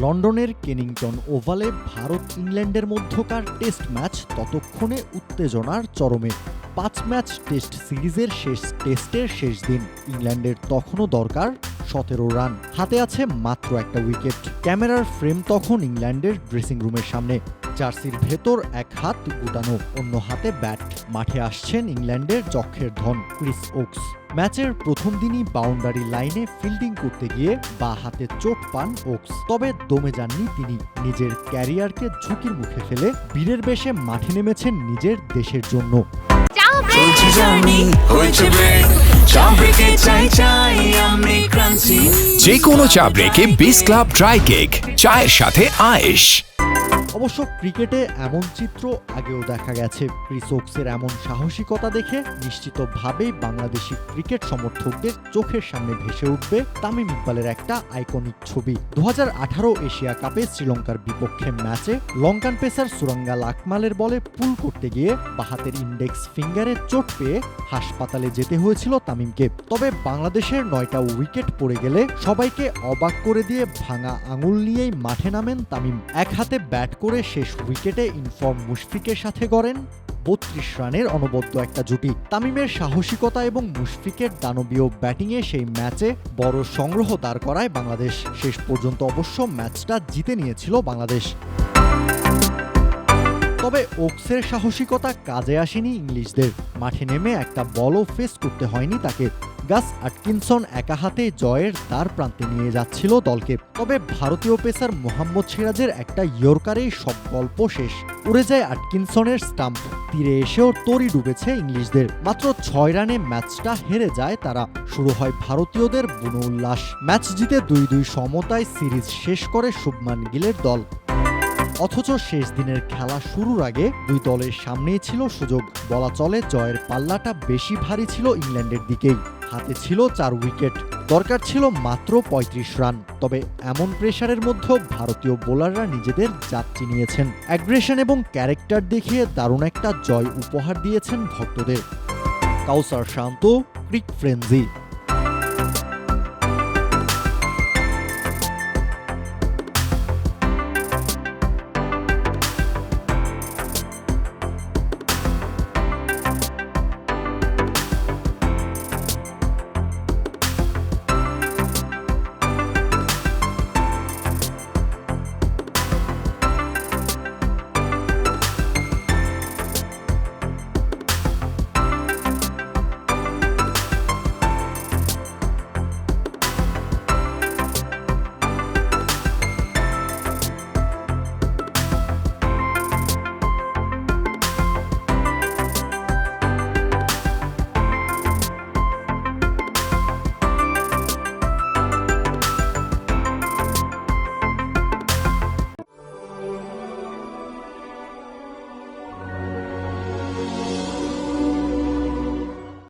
লন্ডনের কেনিংটন ওভালে ভারত ইংল্যান্ডের মধ্যকার টেস্ট ম্যাচ ততক্ষণে উত্তেজনার চরমে। পাঁচ ম্যাচ টেস্ট সিরিজের শেষ টেস্টের শেষ দিন। ইংল্যান্ডের তখনও দরকার সতেরো রান। হাতে আছে মাত্র একটা উইকেট। ক্যামেরার ফ্রেম তখন ইংল্যান্ডের ড্রেসিং রুমের সামনে। জার্সির ভেতর এক হাত গুটানো অন্য হাতে ব্যাট। মাঠে আসছেন ইংল্যান্ডের যক্ষের ধন ক্রিস ওকস। ম্যাচের প্রথম দিনই বাউন্ডারি লাইনে ফিল্ডিং করতে গিয়ে বা হাতে চোট পান ওকস। তবে দমে যাননি তিনি। নিজের ক্যারিয়ারকে ঝুঁকির মুখে ফেলে বীরের বেশে মাঠে নেমেছেন নিজের দেশের জন্য। যে কোনো চা ব্রেকে বিস ক্লাব ড্রাই কেক চায়ের সাথে আয়েশ। অবশ্য ক্রিকেটে এমন চিত্র আগেও দেখা গেছে। ক্রিস ওকসের এমন সাহসিকতা দেখে নিশ্চিতভাবেই বাংলাদেশি ক্রিকেট সমর্থকদের চোখের সামনে ভেসে উঠবে তামিম ইকবালের একটা আইকনিক ছবি। দু এশিয়া কাপে শ্রীলঙ্কার বিপক্ষে ম্যাচে লঙ্কান পেসার সুরাঙ্গা লাকমালের বলে পুল করতে গিয়ে বাহাতের ইন্ডেক্স ফিঙ্গারে চোট পেয়ে হাসপাতালে যেতে হয়েছিল তামিমকে। তবে বাংলাদেশের নয়টা উইকেট পড়ে গেলে সবাইকে অবাক করে দিয়ে ভাঙা আঙুল নিয়েই মাঠে নামেন তামিম। এক হাতে ব্যাট করে শেষ উইকেটে ইনফর্ম মুশফিকের সাথে গড়েন। বত্রিশ রানের অনবদ্য একটা জুটি। তামিমের সাহসিকতা এবং মুশফিকের দানবীয় ব্যাটিংয়ে সেই ম্যাচে বড় সংগ্রহ দাঁড় করায় বাংলাদেশ। শেষ পর্যন্ত অবশ্য ম্যাচটা জিতে নিয়েছিল বাংলাদেশ। তবে ওকসের সাহসিকতা কাজে আসেনি ইংলিশদের। মাঠে নেমে একটা বলও ফেস করতে হয়নি তাকে। গাস আটকিনসন একা হাতে জয়ের দ্বার প্রান্তে নিয়ে যাচ্ছিল দলকে। তবে ভারতীয় পেসার মোহাম্মদ সিরাজের একটা ইয়র্কারেই সব গল্প শেষ। উড়ে যায় আটকিনসনের স্টাম্প। তীরে এসেও তরি ডুবেছে ইংলিশদের। মাত্র ছয় রানে ম্যাচটা হেরে যায় তারা। শুরু হয় ভারতীয়দের বুনো উল্লাস। ম্যাচ জিতে দুই দুই সমতায় সিরিজ শেষ করে শুভমান গিলের দল। অথচ শেষ দিনের খেলা শুরুর আগে দুই দলের সামনেই ছিল সুযোগ। বলা চলে জয়ের পাল্লাটা বেশি ভারী ছিল ইংল্যান্ডের দিকেই। হাতে ছিল চার উইকেট। দরকার ছিল মাত্র ৩৫ রান। তবে এমন প্রেশারের মধ্যেও ভারতীয় বোলাররা নিজেদের যাত্রী নিয়েছেন অ্যাগ্রেশন এবং ক্যারেক্টার দেখিয়ে দারুণ একটা জয় উপহার দিয়েছেন ভক্তদের। কাউসার শান্ত, ক্রিক ফ্রেন্সি।